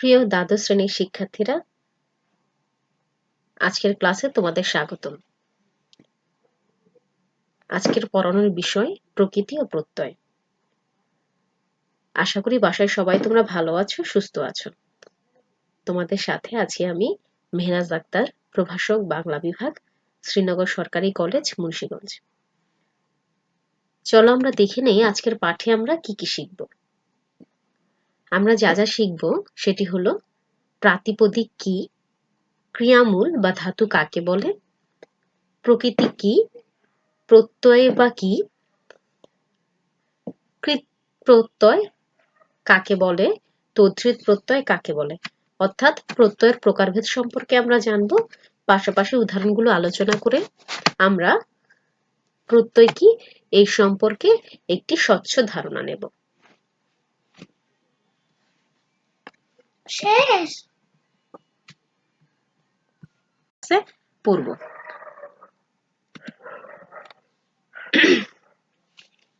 প্রিয় দ্বাদশ শ্রেণির শিক্ষার্থীরা, আজকের ক্লাসে তোমাদের স্বাগতম। আজকের পড়ানোর বিষয় প্রকৃতি ও প্রত্যয়। আশা করি বাসায় সবাই তোমরা ভালো আছো, সুস্থ আছো। তোমাদের সাথে আছি আমি মেহরাজ আক্তার, প্রভাষক, বাংলা বিভাগ, শ্রীনগর সরকারি কলেজ, মুন্সীগঞ্জ। চলো আমরা দেখে নেই আজকের পাঠে আমরা কি কি শিখব। আমরা যা যা শিখব সেটি হলো প্রাতিপদিক কি, ক্রিয়ামূল বা ধাতু কাকে বলে, প্রকৃতি কি, প্রত্যয় বা কি প্রত্যয় কাকে বলে তদ্ধিত প্রত্যয় কাকে বলে। অর্থাৎ প্রত্যয়ের প্রকারভেদ সম্পর্কে আমরা জানব, পাশাপাশি উদাহরণগুলো আলোচনা করে আমরা প্রত্যয় কি, এই সম্পর্কে একটি স্বচ্ছ ধারণা নেব। শেষ। পড়ব।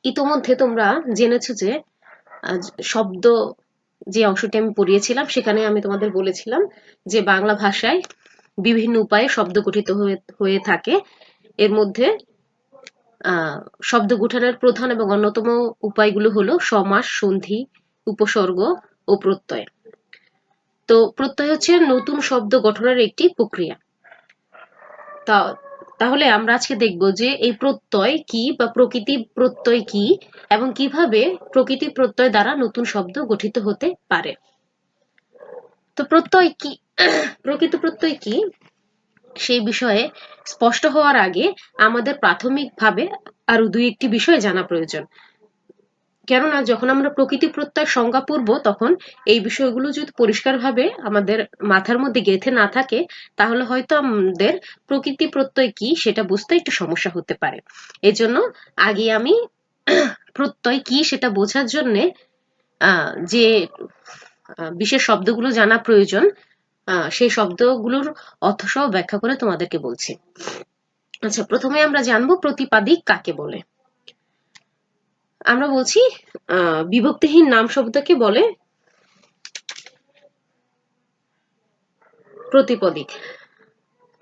ইতোমধ্যে তোমরা জেনেছো যে শব্দ যে অংশটি আমি পড়িয়েছিলাম, সেখানে আমি তোমাদের বলেছিলাম যে বাংলা ভাষায় বিভিন্ন উপায়ে শব্দ গঠিত হয়ে থাকে। এর মধ্যে শব্দ গঠনের প্রধান এবং অন্যতম উপায়গুলো হলো সমাস, সন্ধি, উপসর্গ ও প্রত্যয়। তো প্রত্যয় হচ্ছে নতুন শব্দ গঠনের একটি প্রক্রিয়া। তা, তাহলে আমরা আজকে দেখব যে এই প্রত্যয় কি বা প্রকৃতি প্রত্যয় কি এবং কীভাবে প্রকৃতি প্রত্যয় দ্বারা নতুন শব্দ গঠিত হতে পারে। তো প্রত্যয় কি, প্রকৃত প্রত্যয় কি? সেই বিষয়ে স্পষ্ট হওয়ার আগে আমাদের প্রাথমিকভাবে আরও দুই একটি বিষয় জানা প্রয়োজন। কেননা যখন আমরা প্রকৃতি প্রত্যয় সংজ্ঞা পড়ব, তখন এই বিষয়গুলো যদি পরিষ্কারভাবে আমাদের মাথার মধ্যে গেঁথে না থাকে, তাহলে হয়তো আমাদের প্রকৃতি প্রত্যয় কি সেটা বুঝতে একটু সমস্যা হতে পারে। এজন্য আগে আমি প্রত্যয় কি সেটা বোঝার জন্য যে বিশেষ শব্দগুলো জানা প্রয়োজন সেই শব্দগুলোর অর্থসহ ব্যাখ্যা করে তোমাদেরকে বলছি। আচ্ছা প্রথমে আমরা জানব প্রতিপাদিক কাকে বলে। আমরা বলছি বিভক্তিহীন নাম শব্দকে বলে প্রতিপদিক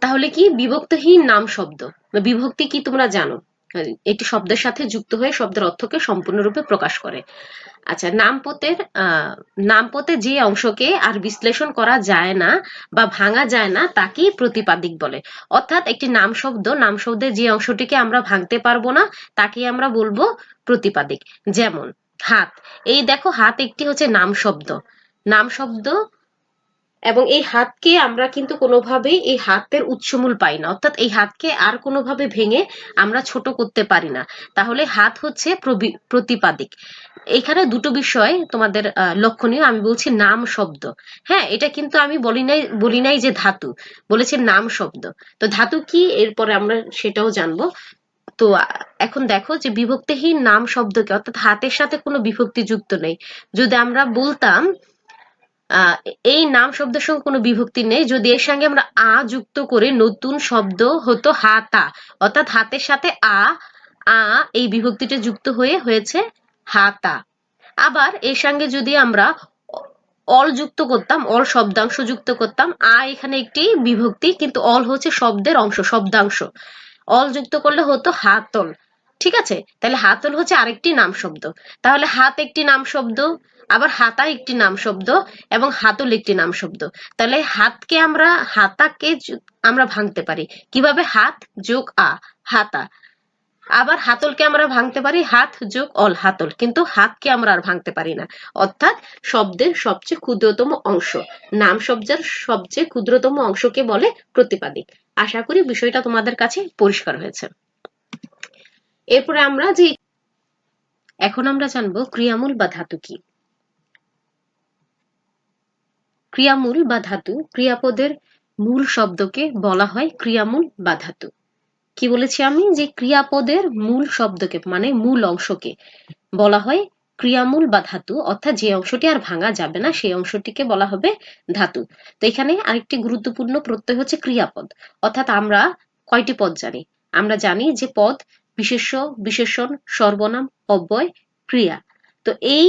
তাহলে কি বিভক্তহীন নাম শব্দ? বিভক্তি কি তোমরা জানো? এটি শব্দের সাথে যুক্ত হয়ে শব্দের অর্থকে সম্পূর্ণরূপে প্রকাশ করে। আচ্ছা নামপতের নামপতে যে অংশকে আর বিশ্লেষণ করা যায় না বা ভাঙা যায় না তাকেই প্রতিপাদিক বলে। অর্থাৎ একটি নাম শব্দ নাম শব্দের যে অংশটিকে আমরা ভাঙতে পারব না, তাকে আমরা বলব প্রতিপাদিক। যেমন, হাত। এই দেখো, হাত একটি হচ্ছে নাম শব্দ নাম শব্দ এবং এই হাতকে আমরা কিন্তু কোনোভাবেই এই হাতের উৎসমূল পাই না। অর্থাৎ এই হাতকে আর কোনোভাবে ভেঙে আমরা ছোট করতে পারি না। তাহলে হাত হচ্ছে প্রতিপাদিক। এখানে দুটো বিষয় তোমাদের লক্ষণীয়। আমি বলছি নাম শব্দ। হ্যাঁ এটা কিন্তু আমি বলি নাই বলি নাই যে ধাতু। বলেছে নাম শব্দ। তো ধাতু কি? এরপরে আমরা সেটাও জানব। তো এখন দেখো যে বিভক্তিহীন নাম শব্দকে, অর্থাৎ হাতের সাথে কোনো বিভক্তি যুক্ত নেই। যদি আমরা বলতাম এই নাম শব্দের সঙ্গে কোনো বিভক্তি নেই। যদি এর সঙ্গে আমরা আ যুক্ত করে নতুন শব্দ হতো হাতা, অর্থাৎ হাতের সাথে আ আ, এই বিভক্তিটা যুক্ত হয়ে হয়েছে হাতা। আবার এর সঙ্গে যদি আমরা অল যুক্ত করতাম, অল শব্দাংশ যুক্ত করতাম, আ এখানে একটি বিভক্তি, কিন্তু অল হচ্ছে শব্দের অংশ, শব্দাংশ। অল যুক্ত করলে হতো হাতল। ঠিক আছে? তাহলে হাতল হচ্ছে আরেকটি নাম শব্দ। তাহলে হাত একটি নাম শব্দ আবার হাতা একটি নাম শব্দ এবং হাতল একটি নাম শব্দ। তাহলে হাতকে আমরা, হাতাকে আমরা ভাঙতে পারি। কীভাবে? হাত যোগ আ, হাতা। আবার হাতলকে আমরা ভাঙতে পারি, হাত যোগ অল, হাতল। কিন্তু হাতকে আমরা আর ভাঙতে পারি না। অর্থাৎ শব্দের সবচেয়ে ক্ষুদ্রতম অংশ, নাম শব্দের সবচেয়ে ক্ষুদ্রতম অংশকে বলে প্রতিপাদিক। আশা করি বিষয়টা তোমাদের কাছে পরিষ্কার হয়েছে। এরপরে আমরা যে, এখন আমরা জানব ক্রিয়ামূল বা ধাতু কি। ক্রিয়ামূল বা ধাতু, ক্রিয়াপদের মূল শব্দকে বলা হয় ক্রিয়ামূল বা ধাতু। কি বলেছি আমি? যে ক্রিয়াপদের মূল শব্দকে মানে মূল অংশকে বলা হয় ক্রিয়ামূল বা ধাতু, অর্থাৎ যে অংশটি আর ভাঙা যাবে না, সেই অংশটিকে বলা হবে ধাতু। তো এখানে আরেকটি গুরুত্বপূর্ণ প্রত্যয় হচ্ছে ক্রিয়াপদ। অর্থাৎ আমরা কয়টি পদ জানি? আমরা জানি যে পদ বিশেষ্য, বিশেষণ, সর্বনাম, অব্যয়, ক্রিয়া। তো এই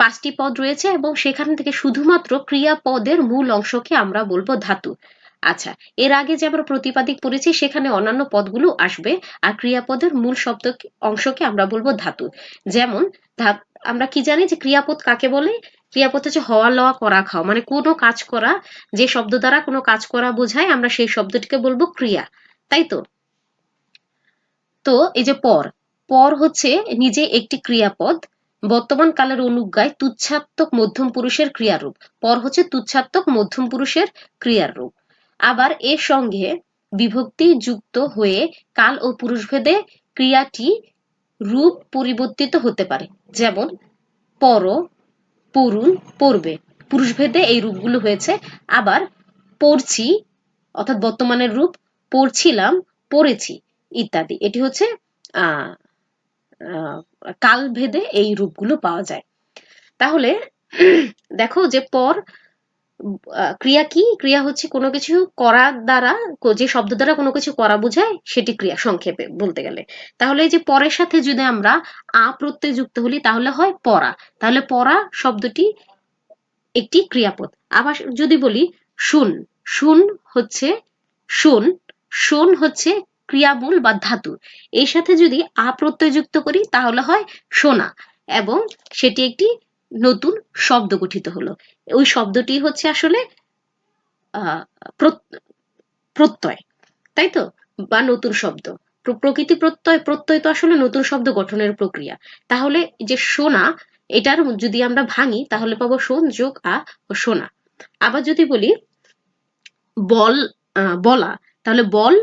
পাঁচটি পদ রয়েছে এবং সেখান থেকে শুধুমাত্র ক্রিয়াপদের মূল অংশকে আমরা বলব ধাতু। আচ্ছা এর আগে যে আমরা প্রতিপাদিক পড়েছি, সেখানে অন্যান্য পদগুলো আসবে আর ক্রিয়াপদের মূল শব্দ অংশকে আমরা বলব ধাতু। যেমন আমরা কি জানি যে ক্রিয়াপদ কাকে বলে? ক্রিয়াপদ হচ্ছে হওয়া, লওয়া, করা, খাওয়া। মানে কোনো কাজ করা, যে শব্দ দ্বারা কোনো কাজ করা বোঝায়, আমরা সেই শব্দটিকে বলব ক্রিয়া। তাই তো? তো এই যে পর পর হচ্ছে নিজে একটি ক্রিয়াপদ বর্তমান কালের অনুজ্ঞায় তুচ্ছাত্মক মধ্যম পুরুষের ক্রিয়ারূপ, পর হচ্ছে তুচ্ছাত্মক মধ্যম পুরুষের ক্রিয়ারূপ। আবার এর সঙ্গে বিভক্তি যুক্ত হয়ে কাল ও পুরুষভেদে ক্রিয়াটি রূপ পরিবর্তিত হতে পারে, যেমন পর পড়ুন পড়বে পুরুষভেদে এই রূপগুলো হয়েছে। আবার পড়ছি, অর্থাৎ বর্তমানের রূপ, পড়ছিলাম, পড়েছি ইত্যাদি। এটি হচ্ছে আহ কালভেদে এই রূপগুলো পাওয়া যায়। তাহলে, দেখো যে পর ক্রিয়া কি? ক্রিয়া হচ্ছে কোনো কিছু করার দ্বারা, যে শব্দ দ্বারা কোনো কিছু করা বোঝায়, সেটি ক্রিয়া, সংক্ষেপে বলতে গেলে। তাহলে এই যে পরের সাথে যদি আমরা আ প্রত্যয় যুক্ত হলি, তাহলে হয় পড়া তাহলে পড়া শব্দটি একটি ক্রিয়াপদ। আবার যদি বলি শুন শুন হচ্ছে, শুন শুন হচ্ছে ক্রিয়ামূল বা ধাতু। এর সাথে যদি আ প্রত্যয় যুক্ত করি, তাহলে হয় সোনা এবং সেটি একটি নতুন শব্দ গঠিত হলো। ওই শব্দটি হচ্ছে আসলে প্রত্যয়, তাই তো? বা নতুন শব্দ। প্রকৃতি প্রত্যয় প্রত্যয় তো আসলে নতুন শব্দ গঠনের প্রক্রিয়া। তাহলে যে সোনা, এটার যদি আমরা ভাঙি, তাহলে পাবো সোন যোগ আ ও সোনা। আবার যদি বলি, বল বলা, তাহলে বল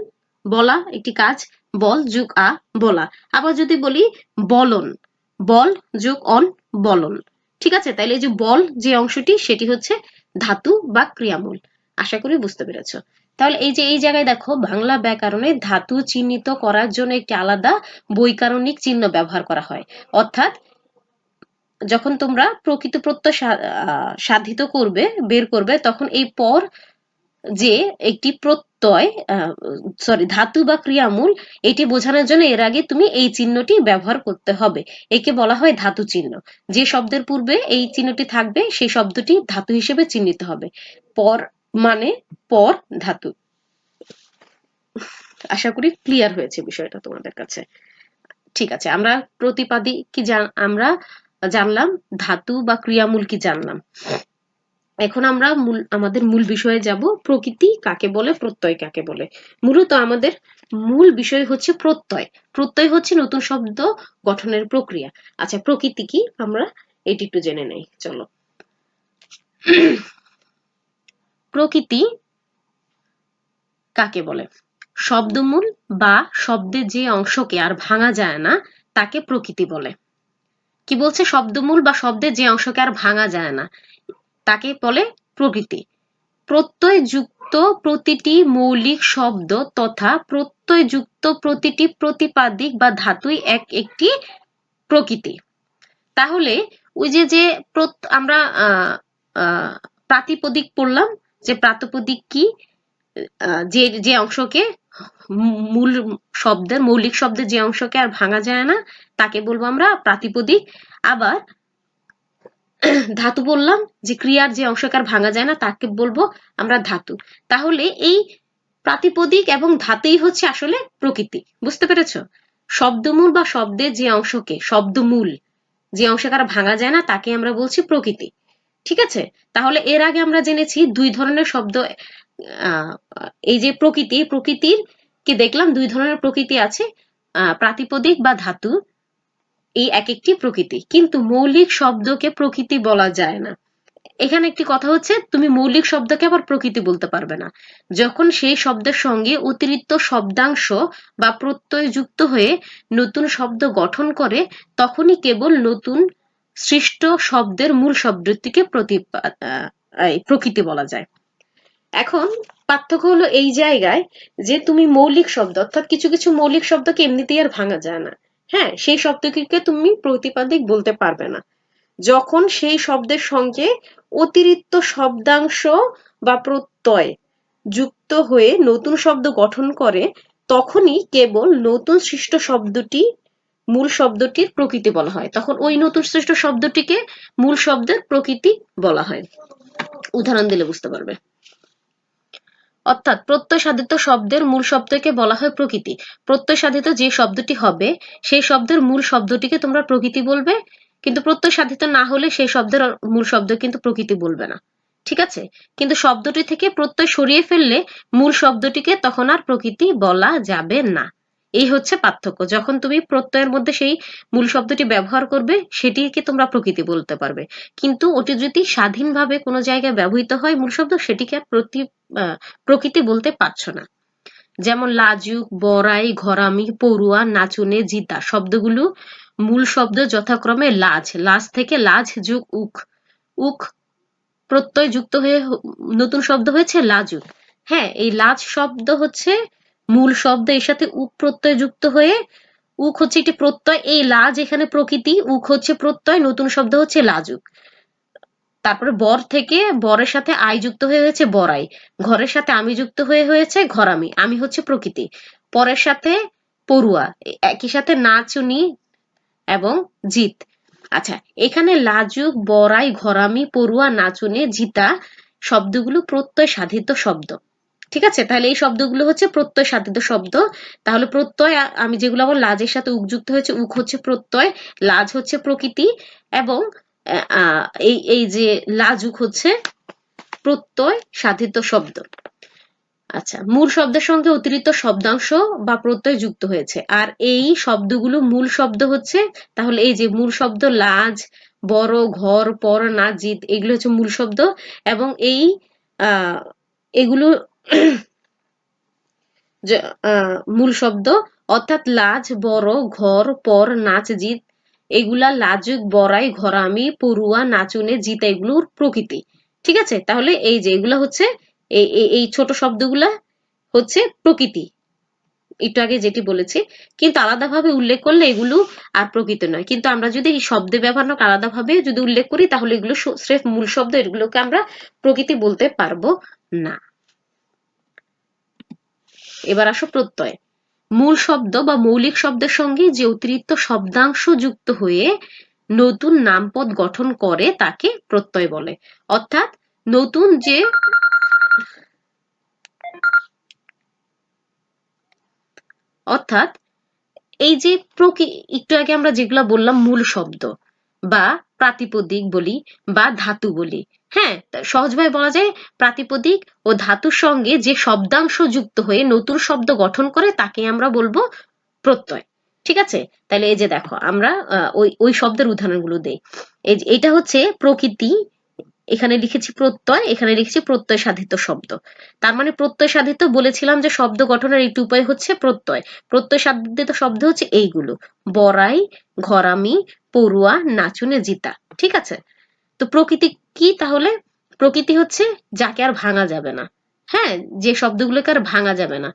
বলা একটি কাজ, বল যোগ আ, বলা। আবার যদি বলি বলন, বল যোগ অন, বলন। ঠিক আছে? তাইলে যে বল যে অংশটি, সেটি হচ্ছে ধাতু বা ক্রিয়ামূল। আশা করি বুঝতে পেরেছ। তাহলে এই যে এই জায়গায় দেখো, বাংলা ব্যাকরণে ধাতু চিহ্নিত করার জন্য একটি আলাদা বৈকারণিক চিহ্ন ব্যবহার করা হয়। অর্থাৎ যখন তোমরা প্রকৃত প্রত্যয় সাধিত করবে, বের করবে, তখন এই পর যে একটি প্রত্যয় সরি ধাতু বা ক্রিয়ামূল, এটি বোঝানোর জন্য এর আগে তুমি এই চিহ্নটি ব্যবহার করতে হবে। একে বলা হয় ধাতু চিহ্ন। যে শব্দের পূর্বে এই চিহ্নটি থাকবে, সেই শব্দটি ধাতু হিসেবে চিহ্নিত হবে। পর মানে পর ধাতু। আশা করি ক্লিয়ার হয়েছে বিষয়টা তোমাদের কাছে। ঠিক আছে, আমরা প্রতিপাদি কি আমরা জানলাম, ধাতু বা ক্রিয়ামূল কি জানলাম? এখন আমরা মূল, আমাদের মূল বিষয়ে যাব, প্রকৃতি কাকে বলে, প্রত্যয় কাকে বলে। মূলত আমাদের মূল বিষয় হচ্ছে প্রত্যয়। প্রত্যয় হচ্ছে নতুন শব্দ গঠনের প্রক্রিয়া। আচ্ছা প্রকৃতি কি? আমরা এটি একটু জেনে নেই, চলো। প্রকৃতি কাকে বলে? শব্দমূল বা শব্দের যে অংশকে আর ভাঙা যায় না, তাকে প্রকৃতি বলে। কি বলছে? শব্দমূল বা শব্দের যে অংশকে আর ভাঙা যায় না। তাকে বলে প্রকৃতি প্রত্যয় যুক্ত প্রতিটি মৌলিক শব্দ তথা প্রত্যয় যুক্ত প্রতিটি প্রতিপাদিক বা ধাতুই এক একটি প্রকৃতি। তাহলে ওই যে যে আমরা প্রাতিপদিক পড়লাম, যে প্রাতপদিক কি? যে যে অংশকে, মূল শব্দের, মৌলিক শব্দের যে অংশকে আর ভাঙা যায় না, তাকে বলব আমরা প্রাতিপদিক। আবার ধাতু বললাম, যে ক্রিয়ার যে অংশকার ভাঙা যায় না, তাকে বলব আমরা ধাতু। তাহলে এই প্রাতিপদিক এবং ধাতুই হচ্ছে আসলে প্রকৃতি, বুঝতে পেরেছ? শব্দমূল বা শব্দের যে অংশকে, শব্দমূল, যে অংশকার ভাঙা যায় না, তাকে আমরা বলছি প্রকৃতি, ঠিক আছে? তাহলে এর আগে আমরা জেনেছি দুই ধরনের শব্দ এই যে প্রকৃতি, প্রকৃতির কি দেখলাম, দুই ধরনের প্রকৃতি আছে প্রাতিপদিক বা ধাতু। এই এক একটি প্রকৃতি। কিন্তু মৌলিক শব্দকে প্রকৃতি বলা যায় না। এখানে একটি কথা হচ্ছে, তুমি মৌলিক শব্দকে আবার প্রকৃতি বলতে পারবে না। যখন সেই শব্দের সঙ্গে অতিরিক্ত শব্দাংশ বা প্রত্যয় যুক্ত হয়ে নতুন শব্দ গঠন করে, তখনই কেবল নতুন সৃষ্ট শব্দের মূল শব্দটিকে প্রকৃতি বলা যায়। এখন পার্থক্য হলো এই জায়গায় যে তুমি মৌলিক শব্দ, অর্থাৎ কিছু কিছু মৌলিক শব্দকে এমনিতেই আর ভাঙা যায় না। হ্যাঁ সেই শব্দটিকে তুমি প্রতিপাদিক বলতে পারবে না। যখন সেই শব্দের সঙ্গে অতিরিক্ত শব্দাংশ বা প্রত্যয় যুক্ত হয়ে নতুন শব্দ গঠন করে, তখনই কেবল নতুন সৃষ্ট শব্দটি মূল শব্দটির প্রকৃতি বলা হয়। তখন ওই নতুন সৃষ্ট শব্দটিকে মূল শব্দের প্রকৃতি বলা হয়। উদাহরণ দিলে বুঝতে পারবে। অর্থাৎ প্রত্যয় সাধিত শব্দের মূল শব্দকে বলা হয় প্রকৃতি। প্রত্যয় সাধিত যে শব্দটি হবে, সেই শব্দের মূল শব্দটিকে তোমরা প্রকৃতি বলবে, কিন্তু প্রত্যয় সাধিত না হলে সেই শব্দের মূল শব্দ কিন্তু প্রকৃতি বলবে না। ঠিক আছে? কিন্তু শব্দটি থেকে প্রত্যয় সরিয়ে ফেললে মূল শব্দটিকে তখন আর প্রকৃতি বলা যাবে না। এই হচ্ছে পার্থক্য। যখন তুমি প্রত্যয়ের মধ্যে সেই মূল শব্দটি ব্যবহার করবে, সেটিকে তোমরা প্রকৃতি বলতে পারবে। কিন্তু ওটি যদি স্বাধীনভাবে কোনো জায়গায় ব্যবহৃত হয় মূল শব্দ, সেটিকে আর প্রতি প্রকৃতি বলতে পারছ না। যেমন লাজুক, বড়াই, ঘরামি, পড়ুয়া, নাচুনে, জিতা শব্দগুলো মূল শব্দ যথাক্রমে লাজ। লাজ থেকে লাজ যুগ উক উক প্রত্যয় যুক্ত হয়ে নতুন শব্দ হয়েছে লাজুক। হ্যাঁ এই লাজ শব্দ হচ্ছে মূল শব্দ এর সাথে উক প্রত্যয় যুক্ত হয়ে, উক হচ্ছে একটি প্রত্যয়, এই লাজ এখানে প্রকৃতি, উক হচ্ছে প্রত্যয়, নতুন শব্দ হচ্ছে লাজুক। তারপরে বর থেকে, বরের সাথে আই যুক্ত হয়ে হয়েছে বরাই, ঘরের সাথে আমি যুক্ত হয়ে হয়েছে ঘরামি, আমি হচ্ছে প্রকৃতি। পরের সাথে পড়ুয়া, একই সাথে নাচুনি এবং জিত। আচ্ছা এখানে লাজুক, বরাই, ঘরামি, পড়ুয়া নাচুনে জিতা শব্দগুলো প্রত্যয় সাধিত শব্দ। ঠিক আছে? তাহলে এই শব্দগুলো হচ্ছে প্রত্যয় সাধিত শব্দ। তাহলে প্রত্যয়, আমি যেগুলো আমার লাজের সাথে উকযুক্ত হয়েছে, উক হচ্ছে প্রত্যয়, লাজ হচ্ছে প্রকৃতি এবং এই এই যে লাজুক হচ্ছে প্রত্যয় সাধিত শব্দ। আচ্ছা মূল শব্দের সঙ্গে অতিরিক্ত শব্দাংশ বা প্রত্যয় যুক্ত হয়েছে। আর এই শব্দগুলো মূল শব্দ হচ্ছে, তাহলে এই যে মূল শব্দ লাজ, বড়, ঘর, পর না জিত এগুলো হচ্ছে মূল শব্দ এবং এই এগুলো মূল শব্দ, অর্থাৎ লাজ, বড়, ঘর, পর, নাচ, জিত, এগুলা লাজুক বড়াই, ঘরামি, পড়ুয়া, নাচুনে, জিতা, এগুলোর প্রকৃতি। ঠিক আছে? তাহলে এই যে, এগুলা হচ্ছে এই ছোট শব্দগুলা হচ্ছে প্রকৃতি। একটু আগে যেটি বলেছি, কিন্তু আলাদাভাবে উল্লেখ করলে এগুলো আর প্রকৃত নয়। কিন্তু আমরা যদি এই শব্দে ব্যবহার আলাদাভাবে যদি উল্লেখ করি, তাহলে এগুলো স্রেফ মূল শব্দ, এগুলোকে আমরা প্রকৃতি বলতে পারব না। এবার আসো প্রত্যয়। মূল শব্দ বা মৌলিক শব্দের সঙ্গে যে অতিরিক্ত শব্দাংশ যুক্ত হয়ে নতুন নামপদ গঠন করে তাকে প্রত্যয় বলে। অর্থাৎ নতুন যে অর্থাৎ এই যে প্রকি একটু আগে আমরা যেগুলা বললাম মূল শব্দ বা প্রাতিপদিক বলি বা ধাতু বলি হ্যাঁ সহজভাবে বলা যায় প্রাতিপদিক ও ধাতুর সঙ্গে যে শব্দাংশ যুক্ত হয়ে নতুন শব্দ গঠন করে তাকে আমরা বলব প্রত্যয়। ঠিক আছে? তাহলে এই যে দেখো, আমরা ওই ওই শব্দের উদাহরণগুলো দেই। এটা হচ্ছে প্রকৃতি, এখানে লিখেছি প্রত্যয়, এখানে লিখেছি প্রত্যয় সাধিত শব্দ। তার মানে প্রত্যয় সাধিত বলেছিলাম যে শব্দ গঠনের একটি উপায় হচ্ছে প্রত্যয়। প্রত্যয় সাধিত শব্দ হচ্ছে এইগুলো। বড়াই, ঘরামি, পড়ুয়া, নাচুনে, জিতা। ঠিক আছে? তো প্রকৃতি কি তাহলে? প্রকৃতি হচ্ছে যাকে আর ভাঙা যাবে না। হ্যাঁ যে শব্দগুলোকে আর ভাঙা যাবে না।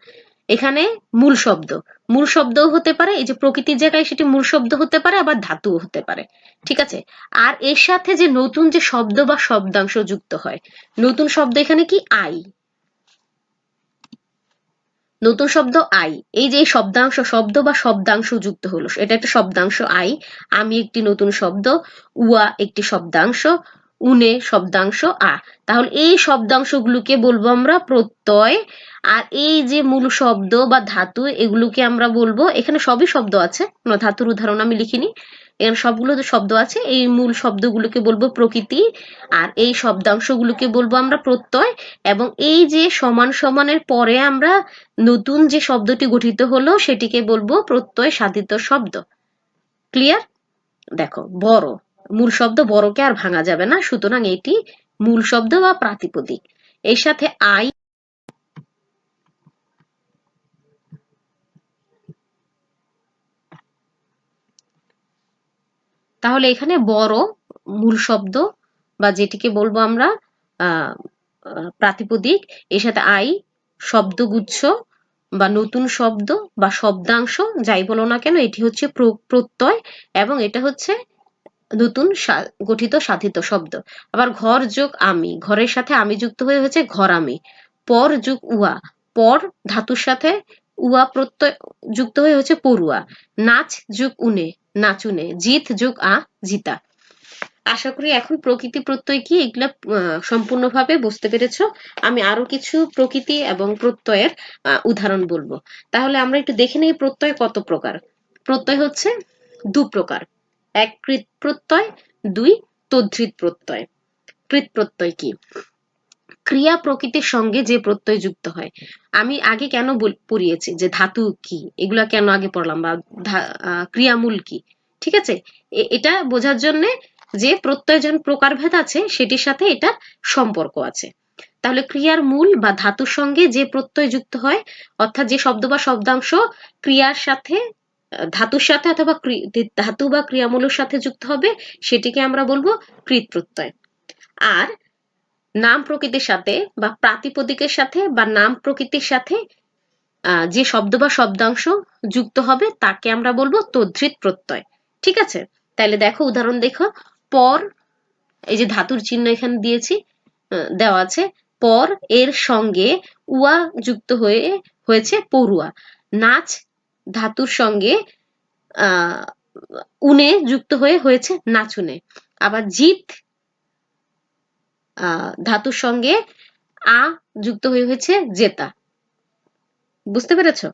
এখানে মূল শব্দ। মূল শব্দও হতে পারে, এই যে প্রকৃতির জায়গায় সেটি মূল শব্দ হতে পারে, আবার ধাতুও হতে পারে। ঠিক আছে? আর এর সাথে যে নতুন যে শব্দ বা শব্দাংশ যুক্ত হয়, নতুন শব্দ এখানে কি? আই। নতুন শব্দ আই। এই যে শব্দাংশ, শব্দ বা শব্দাংশ যুক্ত হলো, এটা একটা শব্দাংশ আই। আমি একটি নতুন শব্দ, উয়া একটি শব্দাংশ, উনে শব্দাংশ আ। তাহলে এই শব্দাংশগুলোকে বলব আমরা প্রত্যয়, আর এই যে মূল শব্দ বা ধাতু, এগুলোকে আমরা বলব, এখানে সবই শব্দ আছে ধাতুর উদাহরণ আমি লিখিনি। এখানে সবগুলো শব্দ আছে, এই মূল শব্দগুলোকে বলব প্রকৃতি, আর এই শব্দাংশগুলোকে বলব আমরা প্রত্যয়, এবং এই যে সমান সমানের পরে আমরা নতুন যে শব্দটি গঠিত হলো সেটিকে বলব প্রত্যয় সাধিত শব্দ। ক্লিয়ার দেখো, বড়, মূল শব্দ বড়কে আর ভাঙা যাবে না, সুতরাং এটি মূল শব্দ বা প্রাতিপদিক। এর সাথে আই তাহলে এখানে বড় মূল শব্দ, বা যেটিকে বলব আমরা প্রাতিপদিক, এর সাথে আই, শব্দগুচ্ছ, বা নতুন শব্দ, বা শব্দাংশ, যাই বলো না কেন, এটি হচ্ছে প্রত্যয়, এবং এটা হচ্ছে নতুন গঠিত সাধিত শব্দ। আবার ঘর যোগ আমি, ঘরের সাথে আমি যুক্ত হয়ে হচ্ছে ঘর আমি। পর যুগ উয়া, পর ধাতুর সাথে উয়া প্রত্যয়, যুক্ত হয়ে হচ্ছে পড়ুয়া। নাচ যুগ উনে নাচুনে জিত যুগ আ, জিতা। আশা করি এখন প্রকৃতি প্রত্যয় কি এগুলা সম্পূর্ণভাবে বুঝতে পেরেছ? আমি আরও কিছু প্রকৃতি এবং প্রত্যয়ের উদাহরণ বলব। তাহলে আমরা একটু দেখে নেই প্রত্যয় কত প্রকার। প্রত্যয় হচ্ছে দু প্রকার। এক কৃত প্রত্যয়, দুই তদ্ধিত প্রত্যয়। কৃত প্রত্যয় কি? ক্রিয়া প্রকৃতির সঙ্গে যে প্রত্যয় যুক্ত হয়। আমি আগে কেন পড়িয়েছি? যে ধাতু কি? এগুলা কেন আগে পড়লাম? বা ক্রিয়ামূল কি? ঠিক আছে? এটা বোঝার জন্য যে প্রত্যয় যেন প্রকারভেদ আছে, সেটির সাথে এটা সম্পর্ক আছে। তাহলে ক্রিয়ার মূল বা ধাতুর সঙ্গে যে প্রত্যয় যুক্ত হয়, অর্থাৎ যে শব্দ বা শব্দাংশ ক্রিয়ার সাথে, ধাতুর সাথে অথবা ধাতু বা ক্রিয়ামূলের সাথে যুক্ত হবে, সেটিকে আমরা বলব কৃত প্রত্যয়। আর নাম প্রকৃতির সাথে বা প্রাতিপদিকের সাথে বা নাম প্রকৃতির সাথে যে শব্দ বা শব্দাংশ যুক্ত হবে, তাকে আমরা বলব তদ্ধিত প্রত্যয়। ঠিক আছে? তাহলে দেখো, উদাহরণ দেখো। পর, এই যে ধাতুর চিহ্ন এখানে দিয়েছি দেওয়া আছে। পর এর সঙ্গে উয়া যুক্ত হয়ে, হয়েছে পড়ুয়া। নাচ ধাতুর সঙ্গে আহ উনে যুক্ত হয়ে হয়েছে নাচুনে। আবার জিত ধাতুর সঙ্গে আ যুক্ত হয়ে হয়েছে জেতা। বুঝতে পেরেছ?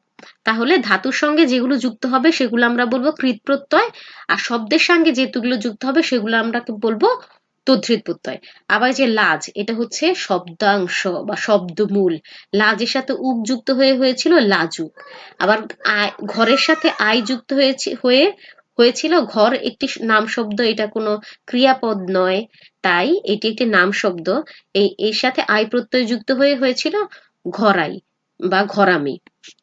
তাহলে ধাতুর সঙ্গে যেগুলো যুক্ত হবে সেগুলো আমরা বলব কৃত প্রত্যয়, আর শব্দের সঙ্গে যেগুলো যুক্ত হবে সেগুলো আমরা বলব তদ্ধিত প্রত্যয়। আবার যে লাজ, এটা হচ্ছে শব্দাংশ বা শব্দমূল। লাজের সাথে উক যুক্ত হয়ে হয়েছিল লাজুক। আবার আয়- ঘরের সাথে আই যুক্ত হয়েছে, হয়ে হয়েছিল ঘর একটি নাম শব্দ এটা কোনো ক্রিয়াপদ নয়, তাই এটি একটি নাম শব্দ এই, এর সাথে আই প্রত্যয় যুক্ত হয়ে হয়েছিল ঘরাই বা ঘরামি।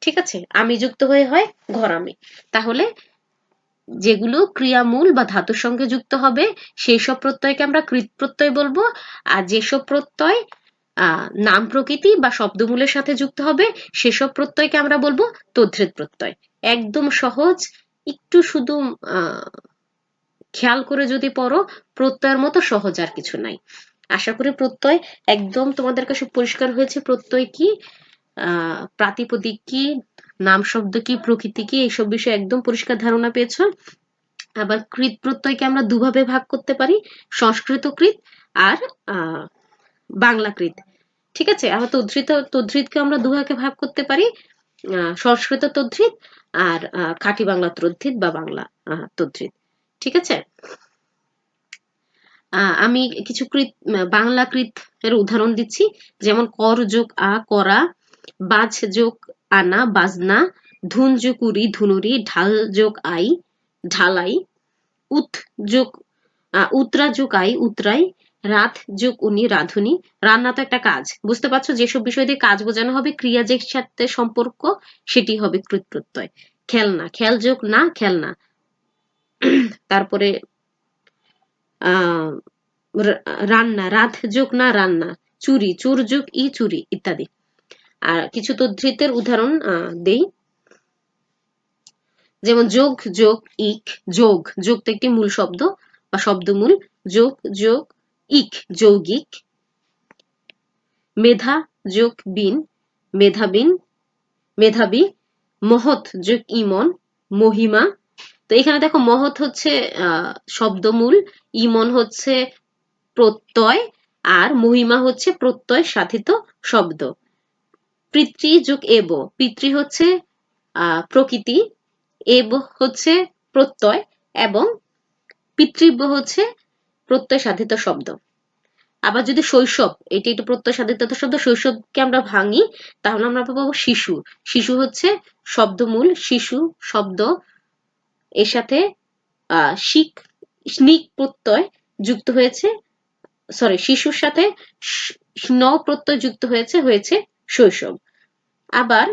ঠিক আছে? আমি যুক্ত হয়ে হয় ঘরামি। তাহলে যেগুলো ক্রিয়ামূল বা ধাতুর সঙ্গে যুক্ত হবে সেই সব প্রত্যয়কে আমরা কৃত প্রত্যয় বলব। আর যেসব প্রত্যয় নাম প্রকৃতি বা শব্দমূলের সাথে যুক্ত হবে, সেসব প্রত্যয়কে আমরা বলব তদ্ধিত প্রত্যয়। একদম সহজ একটু শুধু খেয়াল করে যদি পড়ো, প্রত্যয়ের মতো সহজ আর কিছু নাই। আশা করি প্রত্যয় একদম তোমাদের কাছে পরিষ্কার হয়েছে। প্রত্যয় কি? প্রাতিপদিক কি? নাম শব্দ কি? প্রকৃতি কি? এইসব বিষয়ে একদম পরিষ্কার ধারণা পেয়েছ। আবার কৃত প্রত্যয়কে আমরা দুভাবে ভাগ করতে পারি, সংস্কৃত কৃত আর বাংলা কৃত। ঠিক আছে? আবার তদ্ধিত তদ্ধিতকে আমরা দুভাগে ভাগ করতে পারি। সংস্কৃত তদ্ধিত আর খাঁটি বাংলা তদ্ধিত বা বাংলা তদ্ধিত ঠিক আছে? আমি কিছু কৃত, বাংলা কৃত এর উদাহরণ দিচ্ছি। যেমন, কর যোগ আ করা, বাজ যোগ আনা, বাজনা, ধুন যোগ উরি ধুনুরি ঢাল যোগ আই, ঢালাই, উত যোগ উতরা যোগ আই, উতরাই রাত যোগ উনি রাধুনি। রান্না তো একটা কাজ। বুঝতে পারছ? যেসব বিষয় দিয়ে কাজ বোঝানো হবে ক্রিয়া যে সাথে সম্পর্ক সেটি হবে কৃত প্রত্যয়। খেলনা। খেল যোগ না খেলনা। তারপরে আহ রান্না। রাত যোগ না রান্না। চুরি। চোর যোগ ই চুরি ইত্যাদি। আর কিছু তদ্ধিতের উদাহরণ আহ, দেই। যেমন যোগ যোগ ইক যোগ। যোগ তো একটি মূল শব্দ বা শব্দমূল। যোগ যোগ ইক, যৌগিক। মেধা, যোগ বিন মেধাবিন মেধাবী। মহৎ, যোগ ইমন, মহিমা। তো এখানে দেখো মহৎ হচ্ছে শব্দমূল, ইমন হচ্ছে প্রত্যয়, আর মহিমা হচ্ছে প্রত্যয় সাধিত শব্দ। পিতৃ যোগ এব, পিতৃ হচ্ছে প্রকৃতি, এব হচ্ছে প্রত্যয়, এবং পিতৃব্য হচ্ছে প্রত্যয় সাধিত শব্দ। আবার যদি শৈশব, এটি একটি প্রত্যয় সাধিত শব্দ, শৈশবকে আমরা ভাঙি, তাহলে আমরা পাবো শিশু। শিশু হচ্ছে শব্দমূল, শিশু, শব্দ, এর সাথে শিক, স্নিক প্রত্যয় যুক্ত হয়েছে, সরি, শিশুর সাথে ন প্রত্যয় যুক্ত হয়েছে হয়েছে শৈশব। আবার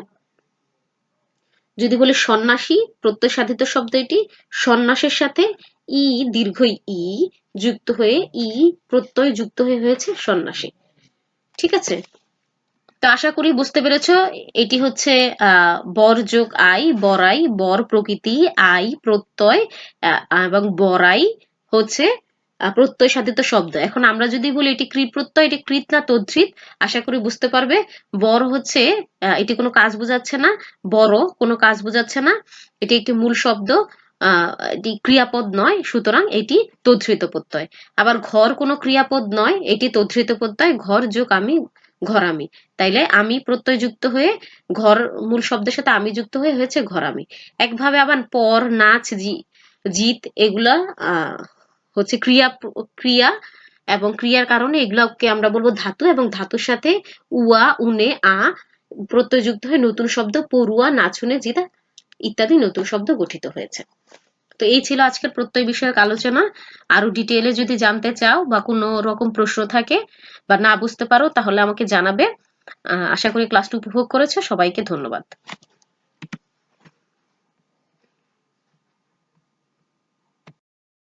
যদি বলি সন্ন্যাসী প্রত্যয় সাধিত শব্দ এটি, সন্ন্যাসের সাথে ই দীর্ঘ ই যুক্ত হয়ে ই প্রত্যয় যুক্ত হয়ে হয়েছে সন্ন্যাসী। ঠিক আছে? তো আশা করি বুঝতে পেরেছ, এটি হচ্ছে বর যোগ আই বরাই বর প্রকৃতি, আই প্রত্যয় এবং বরাই হচ্ছে প্রত্যয় সাধিত শব্দ। এখন আমরা যদি বলি এটি কৃত প্রত্যয়, এটি কৃত না তদ্ধিত আশা করি বুঝতে পারবে বড় হচ্ছে এটি কোনো কাজ বোঝাচ্ছে না বড় কোনো কাজ বোঝাচ্ছে না, এটি একটি মূল শব্দ। এটি ক্রিয়াপদ নয়, সুতরাং এটি তদ্ধিত প্রত্যয়। আবার ঘর কোনো ক্রিয়াপদ নয়, এটি তদ্ধিত প্রত্যয়, ঘর যোগ আমি, ঘর আমি। তাইলে আমি প্রত্যয় যুক্ত হয়ে, ঘর মূল শব্দের সাথে আমি যুক্ত হয়ে হয়েছে ঘর আমি। একভাবে আবার পর, নাচ, জি- জিত, এগুলা হচ্ছে ক্রিয়া ক্রিয়া এবং ক্রিয়ার কারণে এগুলোকে আমরা বলব ধাতু এবং ধাতুর সাথে উয়া, উনে, আ প্রত্যয় যুক্ত হয়ে নতুন শব্দ পড়ুয়া নাচুনে, জিতা ইত্যাদি নতুন শব্দ গঠিত হয়েছে। তো এই ছিল আজকের প্রত্যয় বিষয়ক আলোচনা। আরও ডিটেলে যদি জানতে চাও বা কোনো রকম প্রশ্ন থাকে বা না বুঝতে পারো, তাহলে আমাকে জানাবে। আশা করি ক্লাসটি উপভোগ করেছ। সবাইকে ধন্যবাদ।